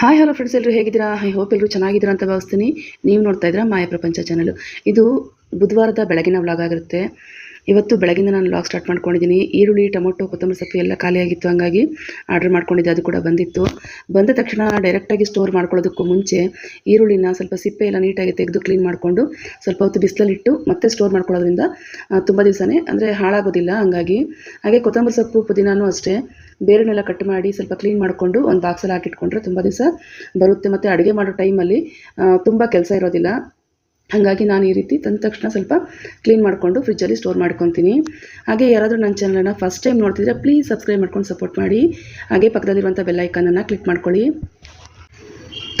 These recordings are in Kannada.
ಹಾಯ್ ಹಲೋ ಫ್ರೆಂಡ್ಸ್ ಎಲ್ಲರೂ ಹೇಗಿದ್ದೀರಾ? ಐ ಹೋಪ್ ಎಲ್ಲರೂ ಚೆನ್ನಾಗಿದ್ದೀರಾ ಅಂತ ಭಾವಿಸ್ತೀನಿ. ನೀವು ನೋಡ್ತಾ ಇದ್ದೀರಾ ಮಾಯ ಪ್ರಪಂಚ ಚಾನಲ್ ಇದು ಬುಧವಾರದ ಬೆಳಗಿನ ವ್ಲಾಗ್ ಆಗಿರುತ್ತೆ. ಇವತ್ತು ಬೆಳಗಿನ ನಾನು ವ್ಲಾಗ್ ಸ್ಟಾರ್ಟ್ ಮಾಡ್ಕೊಂಡಿದ್ದೀನಿ. ಈರುಳ್ಳಿ, ಟೊಮೊಟೊ, ಕೊತ್ತಂಬರಿ ಸೊಪ್ಪು ಎಲ್ಲ ಖಾಲಿಯಾಗಿತ್ತು ಹಂಗಾಗಿ ಆರ್ಡರ್ ಮಾಡ್ಕೊಂಡಿದ್ದೆ, ಅದು ಕೂಡ ಬಂದಿತ್ತು. ಬಂದ ತಕ್ಷಣ ಡೈರೆಕ್ಟಾಗಿ ಸ್ಟೋರ್ ಮಾಡ್ಕೊಳ್ಳೋದಕ್ಕೂ ಮುಂಚೆ ಈರುಳ್ಳಿನ ಸ್ವಲ್ಪ ಸಿಪ್ಪೆ ಎಲ್ಲ ನೀಟಾಗಿ ತೆಗೆದು ಕ್ಲೀನ್ ಮಾಡಿಕೊಂಡು ಸ್ವಲ್ಪ ಹೊತ್ತು ಬಿಸಿಲಲ್ಲಿಟ್ಟು ಮತ್ತೆ ಸ್ಟೋರ್ ಮಾಡ್ಕೊಳ್ಳೋದ್ರಿಂದ ತುಂಬ ದಿವಸನೇ ಅಂದರೆ ಹಾಳಾಗೋದಿಲ್ಲ ಹಂಗಾಗಿ. ಹಾಗೆ ಕೊತ್ತಂಬರಿ ಸೊಪ್ಪು ಪುದೀನೂ ಅಷ್ಟೇ. ಬೇರೆನೆಲ್ಲ ಕಟ್ ಮಾಡಿ ಸ್ವಲ್ಪ ಕ್ಲೀನ್ ಮಾಡಿಕೊಂಡು ಒಂದು ಬಾಕ್ಸಲ್ಲಿ ಹಾಕಿಟ್ಕೊಂಡ್ರೆ ತುಂಬ ದಿವಸ ಬರುತ್ತೆ. ಮತ್ತು ಅಡುಗೆ ಮಾಡೋ ಟೈಮಲ್ಲಿ ತುಂಬ ಕೆಲಸ ಇರೋದಿಲ್ಲ. ಹಾಗಾಗಿ ನಾನು ಈ ರೀತಿ ತಂದ ತಕ್ಷಣ ಸ್ವಲ್ಪ ಕ್ಲೀನ್ ಮಾಡಿಕೊಂಡು ಫ್ರಿಜ್ಜಲ್ಲಿ ಸ್ಟೋರ್ ಮಾಡ್ಕೊತೀನಿ. ಹಾಗೆ ಯಾರಾದರೂ ನನ್ನ ಚಾನಲನ್ನು ಫಸ್ಟ್ ಟೈಮ್ ನೋಡ್ತಿದ್ರೆ ಪ್ಲೀಸ್ ಸಬ್ಸ್ಕ್ರೈಬ್ ಮಾಡ್ಕೊಂಡು ಸಪೋರ್ಟ್ ಮಾಡಿ. ಹಾಗೆ ಪಕ್ಕದಲ್ಲಿರುವಂಥ ಬೆಲ್ಲೈಕನನ್ನು ಕ್ಲಿಕ್ ಮಾಡ್ಕೊಳ್ಳಿ.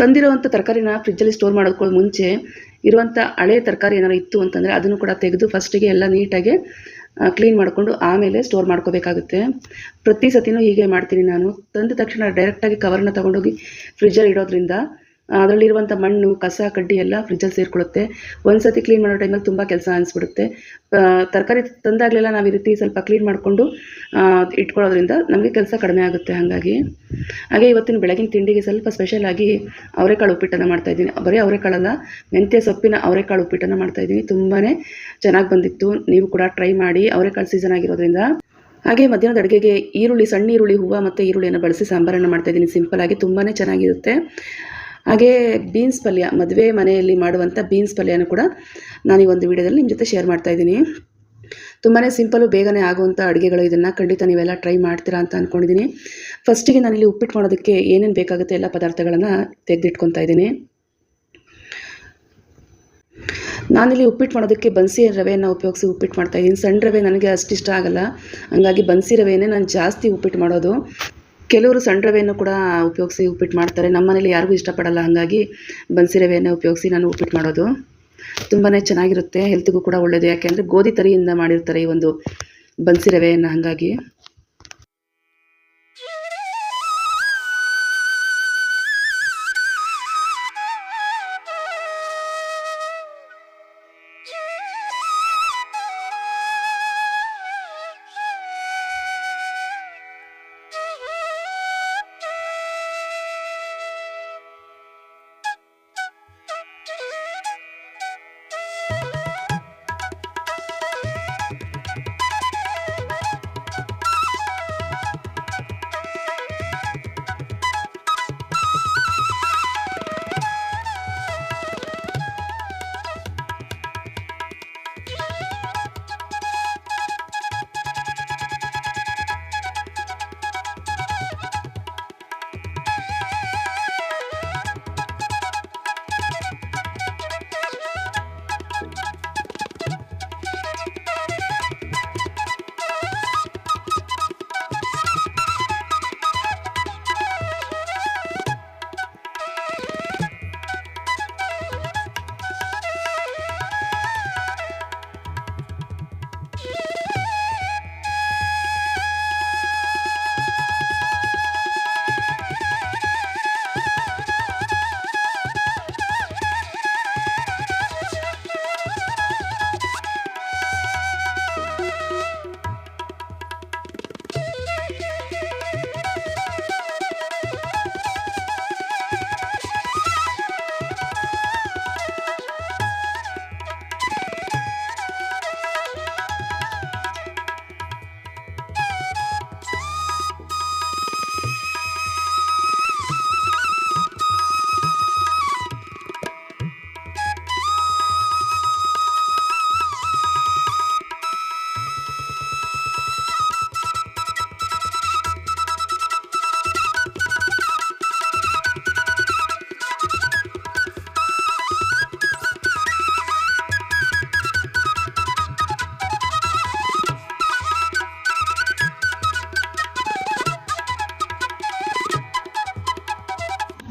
ತಂದಿರುವಂಥ ತರಕಾರಿನ ಫ್ರಿಜ್ಜಲ್ಲಿ ಸ್ಟೋರ್ ಮಾಡೋದಕ್ಕೆ ಮುಂಚೆ ಇರುವಂಥ ಹಳೆ ತರಕಾರಿ ಏನಾದ್ರು ಇತ್ತು ಅಂತಂದರೆ ಅದನ್ನು ಕೂಡ ತೆಗೆದು ಫಸ್ಟಿಗೆ ಎಲ್ಲ ನೀಟಾಗಿ ಕ್ಲೀನ್ ಮಾಡಿಕೊಂಡು ಆಮೇಲೆ ಸ್ಟೋರ್ ಮಾಡ್ಕೋಬೇಕಾಗುತ್ತೆ. ಪ್ರತಿ ಸತಿನೂ ಹೀಗೆ ಮಾಡ್ತೀನಿ ನಾನು. ತಂದ ತಕ್ಷಣ ಡೈರೆಕ್ಟಾಗಿ ಕವರ್ನ ತೊಗೊಂಡೋಗಿ ಫ್ರಿಜ್ಜಲ್ಲಿ ಇಡೋದ್ರಿಂದ ಅದರಲ್ಲಿರುವಂಥ ಮಣ್ಣು, ಕಸ, ಕಡ್ಡಿ ಎಲ್ಲ ಫ್ರಿಜ್ಜಲ್ಲಿ ಸೇರಿಕೊಳ್ಳುತ್ತೆ. ಒಂದು ಸತಿ ಕ್ಲೀನ್ ಮಾಡೋ ಟೈಮಲ್ಲಿ ತುಂಬ ಕೆಲಸ ಅನಿಸ್ಬಿಡುತ್ತೆ. ತರಕಾರಿ ತಂದಾಗಲೆಲ್ಲ ನಾವು ಈ ರೀತಿ ಸ್ವಲ್ಪ ಕ್ಲೀನ್ ಮಾಡಿಕೊಂಡು ಇಟ್ಕೊಳ್ಳೋದ್ರಿಂದ ನಮಗೆ ಕೆಲಸ ಕಡಿಮೆ ಆಗುತ್ತೆ ಹಾಗಾಗಿ. ಹಾಗೆ ಇವತ್ತಿನ ಬೆಳಗಿನ ತಿಂಡಿಗೆ ಸ್ವಲ್ಪ ಸ್ಪೆಷಲಾಗಿ ಅವರೆಕಾಳು ಉಪ್ಪಿಟ್ಟನ್ನು ಮಾಡ್ತಾಯಿದ್ದೀನಿ ಬರೀ ಅವರೆಕಾಳಲ್ಲ, ಮೆಂತ್ಯ ಸೊಪ್ಪಿನ ಅವರೆಕಾಳು ಉಪ್ಪಿಟ್ಟನ್ನು ಮಾಡ್ತಾಯಿದ್ದೀನಿ ತುಂಬಾ ಚೆನ್ನಾಗಿ ಬಂದಿತ್ತು. ನೀವು ಕೂಡ ಟ್ರೈ ಮಾಡಿ ಅವರೆಕಾಳು ಸೀಸನ್ ಆಗಿರೋದ್ರಿಂದ. ಹಾಗೆ ಮಧ್ಯಾಹ್ನದ ಅಡುಗೆಗೆ ಈರುಳ್ಳಿ, ಸಣ್ಣ ಈರುಳ್ಳಿ, ಹೂವು ಮತ್ತು ಈರುಳ್ಳಿಯನ್ನು ಬಳಸಿ ಸಾಂಬಾರನ್ನು ಮಾಡ್ತಾಯಿದ್ದೀನಿ ಸಿಂಪಲಾಗಿ ತುಂಬಾ ಚೆನ್ನಾಗಿರುತ್ತೆ. ಹಾಗೆ ಬೀನ್ಸ್ ಪಲ್ಯ, ಮದುವೆ ಮನೆಯಲ್ಲಿ ಮಾಡುವಂಥ ಬೀನ್ಸ್ ಪಲ್ಯನೂ ಕೂಡ ನಾನು ಈ ಒಂದು ವಿಡಿಯೋದಲ್ಲಿ ನಿಮ್ಮ ಜೊತೆ ಶೇರ್ ಮಾಡ್ತಾಯಿದ್ದೀನಿ ತುಂಬಾ ಸಿಂಪಲ್ಲು ಬೇಗನೆ ಆಗುವಂಥ ಅಡುಗೆಗಳು ಇದನ್ನು ಖಂಡಿತ ನೀವೆಲ್ಲ ಟ್ರೈ ಮಾಡ್ತೀರಾ ಅಂತ ಅಂದ್ಕೊಂಡಿದ್ದೀನಿ ಫಸ್ಟಿಗೆ ನಾನಿಲ್ಲಿ ಉಪ್ಪಿಟ್ಟು ಮಾಡೋದಕ್ಕೆ ಏನೇನು ಬೇಕಾಗುತ್ತೆ ಎಲ್ಲ ಪದಾರ್ಥಗಳನ್ನು ತೆಗೆದಿಟ್ಕೊತಾ ಇದ್ದೀನಿ. ನಾನಿಲ್ಲಿ ಉಪ್ಪಿಟ್ಟು ಮಾಡೋದಕ್ಕೆ ಬನ್ಸಿ ರವೆಯನ್ನು ಉಪಯೋಗಿಸಿ ಉಪ್ಪಿಟ್ಟು ಮಾಡ್ತಾಯಿದ್ದೀನಿ ಸಣ್ಣ ರವೆ ನನಗೆ ಅಷ್ಟಿಷ್ಟ ಆಗಲ್ಲ. ಹಂಗಾಗಿ ಬನ್ಸಿ ರವೆಯೇ ನಾನು ಜಾಸ್ತಿ ಉಪ್ಪಿಟ್ಟು ಮಾಡೋದು. ಕೆಲವರು ಸಣ್ಣ ರವೆಯನ್ನು ಕೂಡ ಉಪಯೋಗಿಸಿ ಉಪ್ಪಿಟ್ಟು ಮಾಡ್ತಾರೆ. ನಮ್ಮ ಮನೇಲಿ ಯಾರಿಗೂ ಇಷ್ಟಪಡಲ್ಲ. ಹಾಗಾಗಿ ಬನ್ಸಿ ರವೆಯನ್ನು ಉಪಯೋಗಿಸಿ ನಾನು ಉಪ್ಪಿಟ್ಟು ಮಾಡೋದು. ತುಂಬಾ ಚೆನ್ನಾಗಿರುತ್ತೆ. ಹೆಲ್ತ್ಗೂ ಕೂಡ ಒಳ್ಳೆಯದು ಯಾಕೆಂದರೆ ಗೋಧಿ ತರಿಯಿಂದ ಮಾಡಿರ್ತಾರೆ ಈ ಒಂದು ಬನ್ಸಿ ರವೆಯನ್ನು ಹಾಗಾಗಿ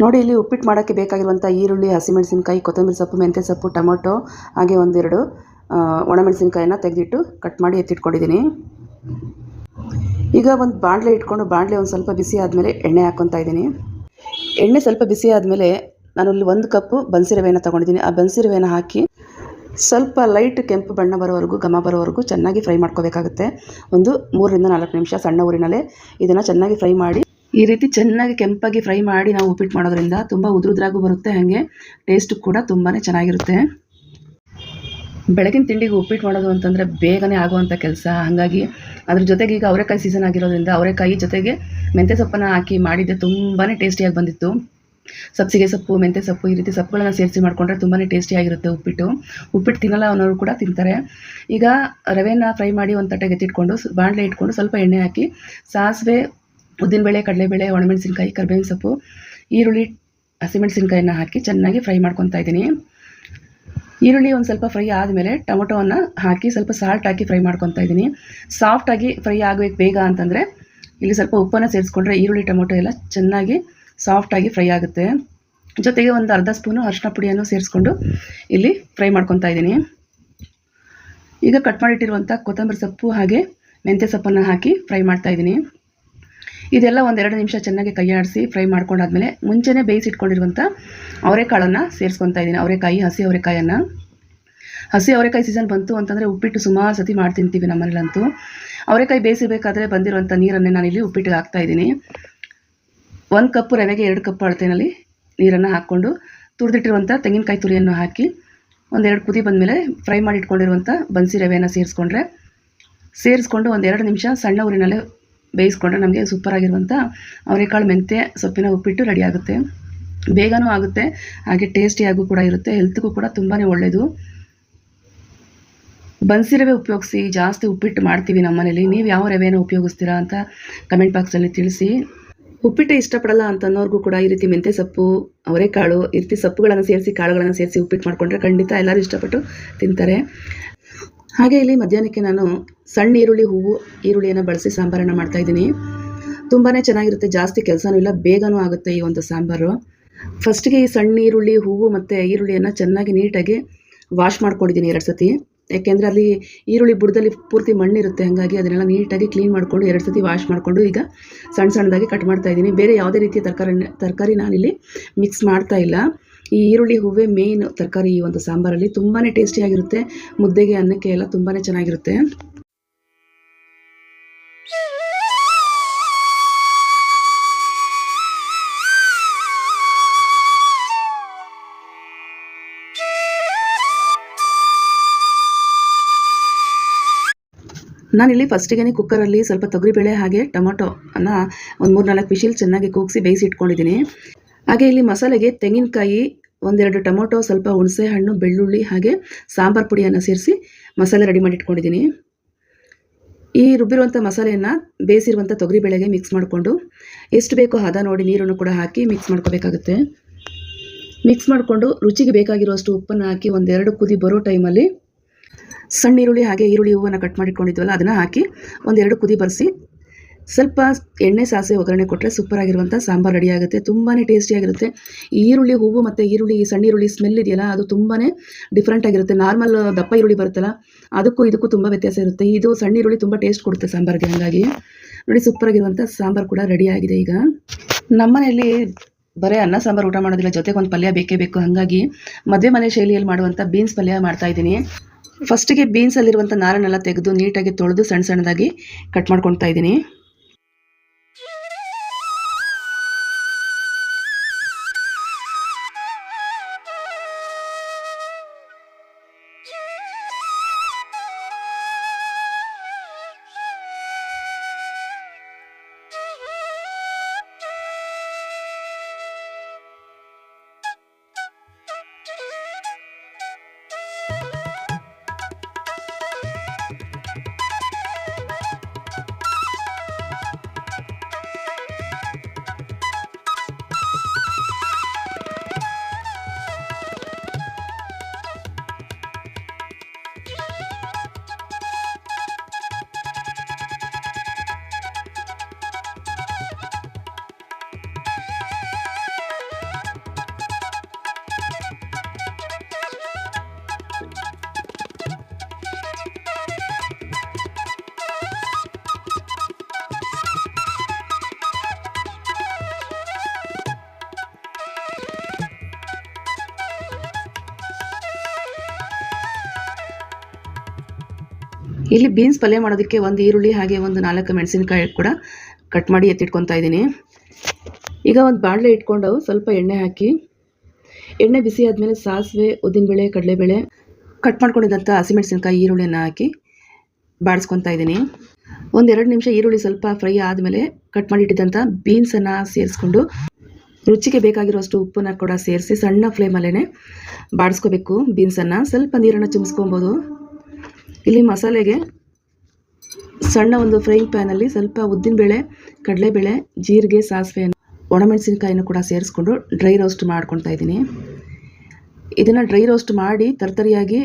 ನೋಡಿ, ಇಲ್ಲಿ ಉಪ್ಪಿಟ್ಟು ಮಾಡೋಕ್ಕೆ ಬೇಕಾಗಿರುವಂಥ ಈರುಳ್ಳಿ, ಹಸಿಮೆಣಸಿನ್ಕಾಯಿ, ಕೊತ್ತಂಬರಿ ಸೊಪ್ಪು, ಮೆಂತ್ಯ ಸೊಪ್ಪು, ಟೊಮೊಟೊ, ಹಾಗೆ ಒಂದೆರಡು ಒಣಮೆಣಸಿನ್ಕಾಯಿನ ತೆಗೆದಿಟ್ಟು ಕಟ್ ಮಾಡಿ ಎತ್ತಿಟ್ಕೊಂಡಿದ್ದೀನಿ. ಈಗ ಒಂದು ಬಾಣಲೆ ಇಟ್ಕೊಂಡು ಬಾಣಲೆ ಒಂದು ಸ್ವಲ್ಪ ಬಿಸಿ ಆದಮೇಲೆ ಎಣ್ಣೆ ಹಾಕ್ಕೊತಾ ಇದ್ದೀನಿ. ಎಣ್ಣೆ ಸ್ವಲ್ಪ ಬಿಸಿ ಆದಮೇಲೆ ಇಲ್ಲಿ ಒಂದು ಕಪ್ಪು ಬನ್ಸಿ ರವೆಯನ್ನು ತೊಗೊಂಡಿದ್ದೀನಿ. ಆ ಬನ್ಸಿ ರವೆನ ಹಾಕಿ ಸ್ವಲ್ಪ ಲೈಟ್ ಕೆಂಪು ಬಣ್ಣ ಬರೋವರೆಗೂ, ಘಮ ಬರೋವರೆಗೂ ಚೆನ್ನಾಗಿ ಫ್ರೈ ಮಾಡ್ಕೋಬೇಕಾಗುತ್ತೆ. ಒಂದು ಮೂರರಿಂದ ನಾಲ್ಕು ನಿಮಿಷ ಸಣ್ಣ ಊರಿನಲ್ಲೇ ಇದನ್ನು ಚೆನ್ನಾಗಿ ಫ್ರೈ ಮಾಡಿ ಈ ರೀತಿ ಚೆನ್ನಾಗಿ ಕೆಂಪಾಗಿ ಫ್ರೈ ಮಾಡಿ ನಾವು ಉಪ್ಪಿಟ್ಟು ಮಾಡೋದ್ರಿಂದ ತುಂಬ ಉದುರುದ್ರಾಗೂ ಬರುತ್ತೆ, ಹಾಗೆ ಟೇಸ್ಟ್ ಕೂಡ ತುಂಬಾ ಚೆನ್ನಾಗಿರುತ್ತೆ. ಬೆಳಗಿನ ತಿಂಡಿಗೆ ಉಪ್ಪಿಟ್ಟು ಮಾಡೋದು ಅಂತಂದರೆ ಬೇಗನೆ ಆಗುವಂಥ ಕೆಲಸ. ಹಾಗಾಗಿ ಅದ್ರ ಜೊತೆಗೆ ಈಗ ಅವರೆಕಾಯಿ ಸೀಸನ್ ಆಗಿರೋದ್ರಿಂದ ಅವರೆಕಾಯಿ ಜೊತೆಗೆ ಮೆಂತ್ಯ ಸೊಪ್ಪನ್ನು ಹಾಕಿ ಮಾಡಿದ್ದೆ ತುಂಬಾ ಟೇಸ್ಟಿಯಾಗಿ ಬಂದಿತ್ತು. ಸಬ್ಸಿಗೆ ಸೊಪ್ಪು, ಮೆಂತ್ಯ ಸೊಪ್ಪು ಈ ರೀತಿ ಸೊಪ್ಪುಗಳನ್ನ ಸೇರಿಸಿ ಮಾಡಿಕೊಂಡ್ರೆ ತುಂಬಾ ಟೇಸ್ಟಿಯಾಗಿರುತ್ತೆ ಉಪ್ಪಿಟ್ಟು. ಉಪ್ಪಿಟ್ಟು ತಿನ್ನಲ್ಲ ಅನ್ನೋರು ಕೂಡ ತಿಂತಾರೆ. ಈಗ ರವೆನ ಫ್ರೈ ಮಾಡಿ ಒಂದು ತಟ್ಟೆಗೆ ಎತ್ತಿಟ್ಕೊಂಡು, ಬಾಣಲೆ ಇಟ್ಕೊಂಡು ಸ್ವಲ್ಪ ಎಣ್ಣೆ ಹಾಕಿ ಸಾಸಿವೆ ಉದ್ದಿನಬೇಳೆ ಕಡಲೆಬೇಳೆ, ಒಣಮೆಣಸಿನ್ಕಾಯಿ, ಕರಿಬೇವಿನ ಸೊಪ್ಪು, ಈರುಳ್ಳಿ, ಹಸಿಮೆಣಸಿನ್ಕಾಯಿನ ಹಾಕಿ ಚೆನ್ನಾಗಿ ಫ್ರೈ ಮಾಡ್ಕೊತಾ ಇದ್ದೀನಿ. ಈರುಳ್ಳಿ ಒಂದು ಸ್ವಲ್ಪ ಫ್ರೈ ಆದಮೇಲೆ ಟೊಮೊಟೊವನ್ನು ಹಾಕಿ ಸ್ವಲ್ಪ ಸಾಲ್ಟ್ ಹಾಕಿ ಫ್ರೈ ಮಾಡ್ಕೊತಾ ಇದ್ದೀನಿ. ಸಾಫ್ಟಾಗಿ ಫ್ರೈ ಆಗಬೇಕು ಬೇಗ ಅಂತಂದರೆ ಇಲ್ಲಿ ಸ್ವಲ್ಪ ಉಪ್ಪನ್ನು ಸೇರಿಸ್ಕೊಂಡ್ರೆ ಈರುಳ್ಳಿ, ಟೊಮೊಟೊ ಎಲ್ಲ ಚೆನ್ನಾಗಿ ಸಾಫ್ಟಾಗಿ ಫ್ರೈ ಆಗುತ್ತೆ. ಜೊತೆಗೆ ಒಂದು ಅರ್ಧ ಸ್ಪೂನು ಅರಿಶಿನ ಪುಡಿಯನ್ನು ಸೇರಿಸ್ಕೊಂಡು ಇಲ್ಲಿ ಫ್ರೈ ಮಾಡ್ಕೊತಾ ಇದ್ದೀನಿ. ಈಗ ಕಟ್ ಮಾಡಿಟ್ಟಿರುವಂಥ ಕೊತ್ತಂಬರಿ ಸೊಪ್ಪು ಹಾಗೆ ಮೆಂತ್ಯ ಸೊಪ್ಪನ್ನು ಹಾಕಿ ಫ್ರೈ ಮಾಡ್ತಾ ಇದ್ದೀನಿ. ಇದೆಲ್ಲ ಒಂದೆರಡು ನಿಮಿಷ ಚೆನ್ನಾಗಿ ಕೈಯಾಡಿಸಿ ಫ್ರೈ ಮಾಡ್ಕೊಂಡಾದ್ಮೇಲೆ ಮುಂಚೆನೇ ಬೇಯಿಸಿಟ್ಕೊಂಡಿರುವಂಥ ಅವರೆಕಾಳನ್ನು ಸೇರಿಸ್ಕೊತಾ ಇದ್ದೀನಿ. ಅವರೆಕಾಯಿ, ಹಸಿ ಅವರೆಕಾಯನ್ನು. ಹಸಿ ಅವರೆಕಾಯಿ ಸೀಸನ್ ಬಂತು ಅಂತಂದರೆ ಉಪ್ಪಿಟ್ಟು ಸುಮಾರು ಸತಿ ಮಾಡಿ ತಿಂತೀವಿ ನಮ್ಮನೇಲಂತೂ. ಅವರೆಕಾಯಿ ಬೇಯಿಸಬೇಕಾದ್ರೆ ಬಂದಿರುವಂಥ ನೀರನ್ನೇ ನಾನಿಲ್ಲಿ ಉಪ್ಪಿಟ್ಟಿಗೆ ಹಾಕ್ತಾ ಇದ್ದೀನಿ. ಒಂದು ಕಪ್ಪು ರವೆಗೆ ಎರಡು ಕಪ್ ಅಳತೆಯಲ್ಲಿ ನೀರನ್ನು ಹಾಕ್ಕೊಂಡು ತುರಿದಿಟ್ಟಿರುವಂಥ ತೆಂಗಿನಕಾಯಿ ತುರಿಯನ್ನು ಹಾಕಿ ಒಂದೆರಡು ಕುದಿ ಬಂದಮೇಲೆ ಫ್ರೈ ಮಾಡಿ ಇಟ್ಕೊಂಡಿರುವಂಥ ಬನ್ಸಿ ರವೆಯನ್ನು ಸೇರಿಸ್ಕೊಂಡ್ರೆ. ಸೇರಿಸ್ಕೊಂಡು ಒಂದೆರಡು ನಿಮಿಷ ಸಣ್ಣ ಊರಿನಲ್ಲೇ ಬೇಯಿಸ್ಕೊಂಡ್ರೆ ನಮಗೆ ಸೂಪರ್ ಆಗಿರುವಂಥ ಅವರೆಕಾಳು ಮೆಂತ್ಯ ಸೊಪ್ಪಿನ ಉಪ್ಪಿಟ್ಟು ರೆಡಿ ಆಗುತ್ತೆ. ಬೇಗನೂ ಆಗುತ್ತೆ, ಹಾಗೆ ಟೇಸ್ಟಿಯಾಗೂ ಕೂಡ ಇರುತ್ತೆ ಹೆಲ್ತ್ಗೂ ಕೂಡ ತುಂಬಾ ಒಳ್ಳೆಯದು ಬನ್ಸಿ ರವೆ ಉಪಯೋಗಿಸಿ, ಜಾಸ್ತಿ ಉಪ್ಪಿಟ್ಟು ಮಾಡ್ತೀವಿ ನಮ್ಮ ಮನೇಲಿ, ನೀವು ಯಾವ ರವೆನ ಉಪಯೋಗಿಸ್ತೀರಾ ಅಂತ ಕಮೆಂಟ್ ಬಾಕ್ಸಲ್ಲಿ ತಿಳಿಸಿ. ಉಪ್ಪಿಟ್ಟು ಇಷ್ಟಪಡಲ್ಲ ಅಂತ ಅನ್ನೋರ್ಗೂ ಕೂಡ ಈ ರೀತಿ ಮೆಂತ್ಯ ಸೊಪ್ಪು, ಅವರೆಕಾಳು, ಈ ರೀತಿ ಸೊಪ್ಪುಗಳನ್ನು ಸೇರಿಸಿ, ಕಾಳುಗಳನ್ನು ಸೇರಿಸಿ ಉಪ್ಪಿಟ್ಟು ಮಾಡಿಕೊಂಡ್ರೆ ಖಂಡಿತ ಎಲ್ಲರೂ ಇಷ್ಟಪಟ್ಟು ತಿಂತಾರೆ. ಹಾಗೆ ಇಲ್ಲಿ ಮಧ್ಯಾಹ್ನಕ್ಕೆ ನಾನು ಸಣ್ಣ ಈರುಳ್ಳಿ ಹೂವು ಈರುಳ್ಳಿಯನ್ನು ಬಳಸಿ ಸಾಂಬಾರನ್ನು ಮಾಡ್ತಾಯಿದ್ದೀನಿ ತುಂಬಾ ಚೆನ್ನಾಗಿರುತ್ತೆ, ಜಾಸ್ತಿ ಕೆಲಸನೂ ಇಲ್ಲ, ಬೇಗನೂ ಆಗುತ್ತೆ ಈ ಒಂದು ಸಾಂಬಾರು. ಫಸ್ಟಿಗೆ ಈ ಸಣ್ಣ ಈರುಳ್ಳಿ ಹೂವು ಮತ್ತು ಈರುಳ್ಳಿಯನ್ನು ಚೆನ್ನಾಗಿ ನೀಟಾಗಿ ವಾಶ್ ಮಾಡ್ಕೊಂಡಿದ್ದೀನಿ ಎರಡು ಸತಿ. ಯಾಕೆಂದರೆ ಅಲ್ಲಿ ಈರುಳ್ಳಿ ಬುಡದಲ್ಲಿ ಪೂರ್ತಿ ಮಣ್ಣಿರುತ್ತೆ, ಹಾಗಾಗಿ ಅದನ್ನೆಲ್ಲ ನೀಟಾಗಿ ಕ್ಲೀನ್ ಮಾಡಿಕೊಂಡು ಎರಡು ಸತಿ ವಾಶ್ ಮಾಡಿಕೊಂಡು ಈಗ ಸಣ್ಣ ಸಣ್ಣದಾಗಿ ಕಟ್ ಮಾಡ್ತಾ ಇದ್ದೀನಿ. ಬೇರೆ ಯಾವುದೇ ರೀತಿಯ ತರಕಾರಿ ತರಕಾರಿ ನಾನಿಲ್ಲಿ ಮಿಕ್ಸ್ ಮಾಡ್ತಾ ಇಲ್ಲ. ಈ ಈರುಳ್ಳಿ ಹೂವೆ ಮೇನ್ ತರಕಾರಿ ಈ ಒಂದು ಸಾಂಬಾರಲ್ಲಿ ತುಂಬಾ ಟೇಸ್ಟಿಯಾಗಿರುತ್ತೆ ಮುದ್ದೆಗೆ ಅನ್ನಕ್ಕೆ ಎಲ್ಲ ತುಂಬಾ ಚೆನ್ನಾಗಿರುತ್ತೆ. ನಾನಿಲ್ಲಿ ಫಸ್ಟಿಗೆ ಕುಕ್ಕರಲ್ಲಿ ಸ್ವಲ್ಪ ತೊಗರಿಬೇಳೆ ಹಾಗೆ ಟೊಮೊಟೊ ಅನ್ನ ಒಂದು ಮೂರು ನಾಲ್ಕು ಚೆನ್ನಾಗಿ ಕೂಗಿಸಿ ಬೇಯಿಸಿ ಇಟ್ಕೊಂಡಿದ್ದೀನಿ. ಹಾಗೆ ಇಲ್ಲಿ ಮಸಾಲೆಗೆ ತೆಂಗಿನಕಾಯಿ ಒಂದೆರಡು ಟೊಮೊಟೊ, ಸ್ವಲ್ಪ ಹುಣಸೆ ಹಣ್ಣು ಬೆಳ್ಳುಳ್ಳಿ ಹಾಗೆ ಸಾಂಬಾರು ಪುಡಿಯನ್ನು ಸೇರಿಸಿ ಮಸಾಲೆ ರೆಡಿ ಮಾಡಿ ಇಟ್ಕೊಂಡಿದ್ದೀನಿ. ಈ ರುಬ್ಬಿರುವಂಥ ಮಸಾಲೆಯನ್ನು ಬೇಯಿಸಿರುವಂಥ ತೊಗರಿಬೇಳೆಗೆ ಮಿಕ್ಸ್ ಮಾಡಿಕೊಂಡು ಎಷ್ಟು ಬೇಕೋ ಹದ ನೋಡಿ ನೀರನ್ನು ಕೂಡ ಹಾಕಿ ಮಿಕ್ಸ್ ಮಾಡ್ಕೋಬೇಕಾಗುತ್ತೆ. ಮಿಕ್ಸ್ ಮಾಡಿಕೊಂಡು ರುಚಿಗೆ ಬೇಕಾಗಿರುವಷ್ಟು ಉಪ್ಪನ್ನು ಹಾಕಿ ಒಂದೆರಡು ಕುದಿ ಬರೋ ಟೈಮಲ್ಲಿ ಸಣ್ಣ ಈರುಳ್ಳಿ ಹಾಗೆ ಈರುಳ್ಳಿ ಹೂವನ್ನು ಕಟ್ ಮಾಡಿಟ್ಕೊಂಡಿದ್ವಲ್ಲ ಅದನ್ನು ಹಾಕಿ ಒಂದೆರಡು ಕುದಿ ಬರೆಸಿ ಸ್ವಲ್ಪ ಎಣ್ಣೆ ಸಾಸಿವೆ ಒಗ್ಗರಣೆ ಕೊಟ್ಟರೆ ಸೂಪರ್ ಆಗಿರುವಂಥ ಸಾಂಬಾರು ರೆಡಿ ಆಗುತ್ತೆ ತುಂಬಾ ಟೇಸ್ಟಿಯಾಗಿರುತ್ತೆ ಈರುಳ್ಳಿ ಹೂವು ಮತ್ತು ಈರುಳ್ಳಿ ಸಣ್ಣ ಈರುಳ್ಳಿ ಸ್ಮೆಲ್ ಇದೆಯಲ್ಲ, ಅದು ತುಂಬಾ ಡಿಫ್ರೆಂಟ್ ಆಗಿರುತ್ತೆ. ನಾರ್ಮಲ್ ದಪ್ಪ ಈರುಳ್ಳಿ ಬರುತ್ತಲ್ಲ, ಅದಕ್ಕೂ ಇದಕ್ಕೂ ತುಂಬ ವ್ಯತ್ಯಾಸ ಇರುತ್ತೆ. ಇದು ಸಣ್ಣ ಈರುಳ್ಳಿ ತುಂಬ ಟೇಸ್ಟ್ ಕೊಡುತ್ತೆ ಸಾಂಬಾರಿಗೆ, ಹಾಗಾಗಿ. ನೋಡಿ ಸೂಪರ್ ಆಗಿರುವಂಥ ಸಾಂಬಾರು ಕೂಡ ರೆಡಿ ಆಗಿದೆ ಈಗ. ನಮ್ಮನೆಯಲ್ಲಿ ಬರೀ ಅನ್ನ, ಸಾಂಬಾರು, ಊಟ ಮಾಡೋದಿಲ್ಲ. ಜೊತೆಗೆ ಒಂದು ಪಲ್ಯ ಬೇಕೇ ಬೇಕು. ಹಾಗಾಗಿ ಮದುವೆ ಮನೆ ಶೈಲಿಯಲ್ಲಿ ಮಾಡುವಂಥ ಬೀನ್ಸ್ ಪಲ್ಯ ಮಾಡ್ತಾ ಇದ್ದೀನಿ. ಫಸ್ಟಿಗೆ ಬೀನ್ಸಲ್ಲಿರುವಂಥ ನಾರನ್ನೆಲ್ಲ ತೆಗೆದು ನೀಟಾಗಿ ತೊಳೆದು ಸಣ್ಣ ಸಣ್ಣದಾಗಿ ಕಟ್ ಮಾಡ್ಕೊಳ್ತಾ ಇದ್ದೀನಿ. ಇಲ್ಲಿ ಬೀನ್ಸ್ ಪಲ್ಯ ಮಾಡೋದಕ್ಕೆ ಒಂದು ಈರುಳ್ಳಿ ಹಾಗೆ ಒಂದು ನಾಲ್ಕು ಮೆಣಸಿನಕಾಯಿ ಕೂಡ ಕಟ್ ಮಾಡಿ ಎತ್ತಿಟ್ಕೊತಾ ಇದ್ದೀನಿ. ಈಗ ಒಂದು ಬಾಣಲೆ ಇಟ್ಕೊಂಡು ಸ್ವಲ್ಪ ಎಣ್ಣೆ ಹಾಕಿ, ಎಣ್ಣೆ ಬಿಸಿ ಆದಮೇಲೆ ಸಾಸಿವೆ, ಉದ್ದಿನಬೇಳೆ, ಕಡಲೆಬೇಳೆ ಕಟ್ ಮಾಡ್ಕೊಂಡಿದ್ದಂಥ ಹಸಿಮೆಣಸಿನ್ಕಾಯಿ ಈರುಳ್ಳಿಯನ್ನು ಹಾಕಿ ಬಾಡಿಸ್ಕೊತಾ ಇದ್ದೀನಿ. ಒಂದೆರಡು ನಿಮಿಷ ಈರುಳ್ಳಿ ಸ್ವಲ್ಪ ಫ್ರೈ ಆದಮೇಲೆ ಕಟ್ ಮಾಡಿಟ್ಟಿದ್ದಂಥ ಬೀನ್ಸನ್ನು ಸೇರಿಸ್ಕೊಂಡು ರುಚಿಗೆ ಬೇಕಾಗಿರುವಷ್ಟು ಉಪ್ಪನ್ನು ಕೂಡ ಸೇರಿಸಿ ಸಣ್ಣ ಫ್ಲೇಮಲ್ಲೇ ಬಾಡಿಸ್ಕೋಬೇಕು ಬೀನ್ಸನ್ನು ಸ್ವಲ್ಪ ನೀರನ್ನು ಚಿಮ್ಸ್ಕೊಬೋದು ಇಲ್ಲಿ ಮಸಾಲೆಗೆ ಸಣ್ಣ ಒಂದು ಫ್ರೈಯಿಂಗ್ ಪ್ಯಾನಲ್ಲಿ ಸ್ವಲ್ಪ ಉದ್ದಿನಬೇಳೆ ಕಡಲೆಬೇಳೆ, ಜೀರಿಗೆ ಸಾಸಿವೆ ಒಣಮೆಣಸಿನ್ಕಾಯಿನೂ ಕೂಡ ಸೇರಿಸ್ಕೊಂಡು ಡ್ರೈ ರೋಸ್ಟ್ ಮಾಡ್ಕೊತಾ ಇದ್ದೀನಿ. ಇದನ್ನು ಡ್ರೈ ರೋಸ್ಟ್ ಮಾಡಿ ತರ್ತರಿಯಾಗಿ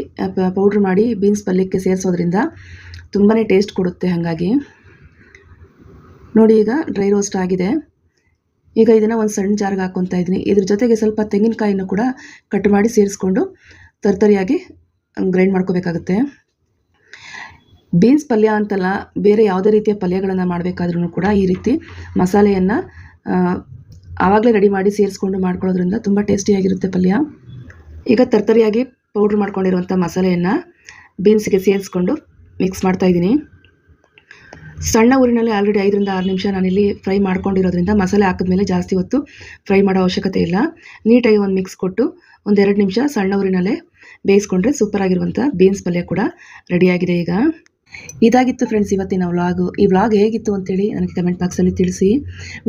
ಪೌಡ್ರ್ ಮಾಡಿ ಬೀನ್ಸ್ ಪಲ್ಯಕ್ಕೆ ಸೇರಿಸೋದ್ರಿಂದ ತುಂಬಾ ಟೇಸ್ಟ್ ಕೊಡುತ್ತೆ ಹಾಗಾಗಿ. ನೋಡಿ ಈಗ ಡ್ರೈ ರೋಸ್ಟ್ ಆಗಿದೆ. ಈಗ ಇದನ್ನು ಒಂದು ಸಣ್ಣ ಜಾರ್ಗೆ ಹಾಕ್ಕೊತಾ ಇದ್ದೀನಿ. ಇದ್ರ ಜೊತೆಗೆ ಸ್ವಲ್ಪ ತೆಂಗಿನಕಾಯಿನೂ ಕೂಡ ಕಟ್ ಮಾಡಿ ಸೇರಿಸ್ಕೊಂಡು ತರ್ತರಿಯಾಗಿ ಗ್ರೈಂಡ್ ಮಾಡ್ಕೋಬೇಕಾಗುತ್ತೆ. ಬೀನ್ಸ್ ಪಲ್ಯ ಅಂತಲ್ಲ, ಬೇರೆ ಯಾವುದೇ ರೀತಿಯ ಪಲ್ಯಗಳನ್ನು ಮಾಡಬೇಕಾದ್ರೂ ಕೂಡ ಈ ರೀತಿ ಮಸಾಲೆಯನ್ನು ಆವಾಗಲೇ ರೆಡಿ ಮಾಡಿ ಸೇರಿಸ್ಕೊಂಡು ಮಾಡ್ಕೊಳ್ಳೋದ್ರಿಂದ ತುಂಬ ಟೇಸ್ಟಿಯಾಗಿರುತ್ತೆ ಪಲ್ಯ. ಈಗ ತರ್ತರಿಯಾಗಿ ಪೌಡ್ರ್ ಮಾಡ್ಕೊಂಡಿರುವಂಥ ಮಸಾಲೆಯನ್ನು ಬೀನ್ಸ್ಗೆ ಸೇರಿಸ್ಕೊಂಡು ಮಿಕ್ಸ್ ಮಾಡ್ತಾ ಇದ್ದೀನಿ. ಸಣ್ಣ ಊರಿನಲ್ಲಿ ಆಲ್ರೆಡಿ ಐದರಿಂದ ಆರು ನಿಮಿಷ ನಾನಿಲ್ಲಿ ಫ್ರೈ ಮಾಡ್ಕೊಂಡಿರೋದ್ರಿಂದ ಮಸಾಲೆ ಹಾಕಿದ್ಮೇಲೆ ಜಾಸ್ತಿ ಹೊತ್ತು ಫ್ರೈ ಮಾಡೋ ಅವಶ್ಯಕತೆ ಇಲ್ಲ. ನೀಟಾಗಿ ಒಂದು ಮಿಕ್ಸ್ ಕೊಟ್ಟು ಒಂದೆರಡು ನಿಮಿಷ ಸಣ್ಣ ಊರಿನಲ್ಲೇ ಬೇಯಿಸ್ಕೊಂಡ್ರೆ ಸೂಪರಾಗಿರುವಂಥ ಬೀನ್ಸ್ ಪಲ್ಯ ಕೂಡ ರೆಡಿಯಾಗಿದೆ ಈಗ. ಇದಾಗಿತ್ತು ಫ್ರೆಂಡ್ಸ್ ಇವತ್ತಿನ ವ್ಲಾಗ್ ಈ ವ್ಲಾಗ್ ಹೇಗಿತ್ತು ಅಂತೇಳಿ ನನಗೆ ಕಮೆಂಟ್ ಬಾಕ್ಸಲ್ಲಿ ತಿಳಿಸಿ.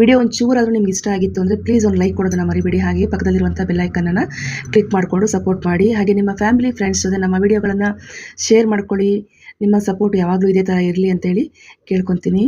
ವಿಡಿಯೋ ಒಂದು ಚೂರಾದರೂ ನಿಮ್ಗೆ ಇಷ್ಟ ಆಗಿತ್ತು ಅಂದರೆ ಪ್ಲೀಸ್ ಒಂದು ಲೈಕ್ ಕೊಡೋದನ್ನ ಮರಿಬೇಡಿ. ಹಾಗೆ ಪಕ್ಕದಲ್ಲಿರುವಂಥ ಬೆಲ್ಲೈಕನ್ನನ್ನು ಕ್ಲಿಕ್ ಮಾಡಿಕೊಂಡು ಸಪೋರ್ಟ್ ಮಾಡಿ. ಹಾಗೆ ನಿಮ್ಮ ಫ್ಯಾಮಿಲಿ ಫ್ರೆಂಡ್ಸ್ ಜೊತೆ ನಮ್ಮ ವಿಡಿಯೋಗಳನ್ನು ಶೇರ್ ಮಾಡ್ಕೊಳ್ಳಿ. ನಿಮ್ಮ ಸಪೋರ್ಟ್ ಯಾವಾಗಲೂ ಇದೇ ಥರ ಇರಲಿ ಅಂತೇಳಿ ಕೇಳ್ಕೊತೀನಿ.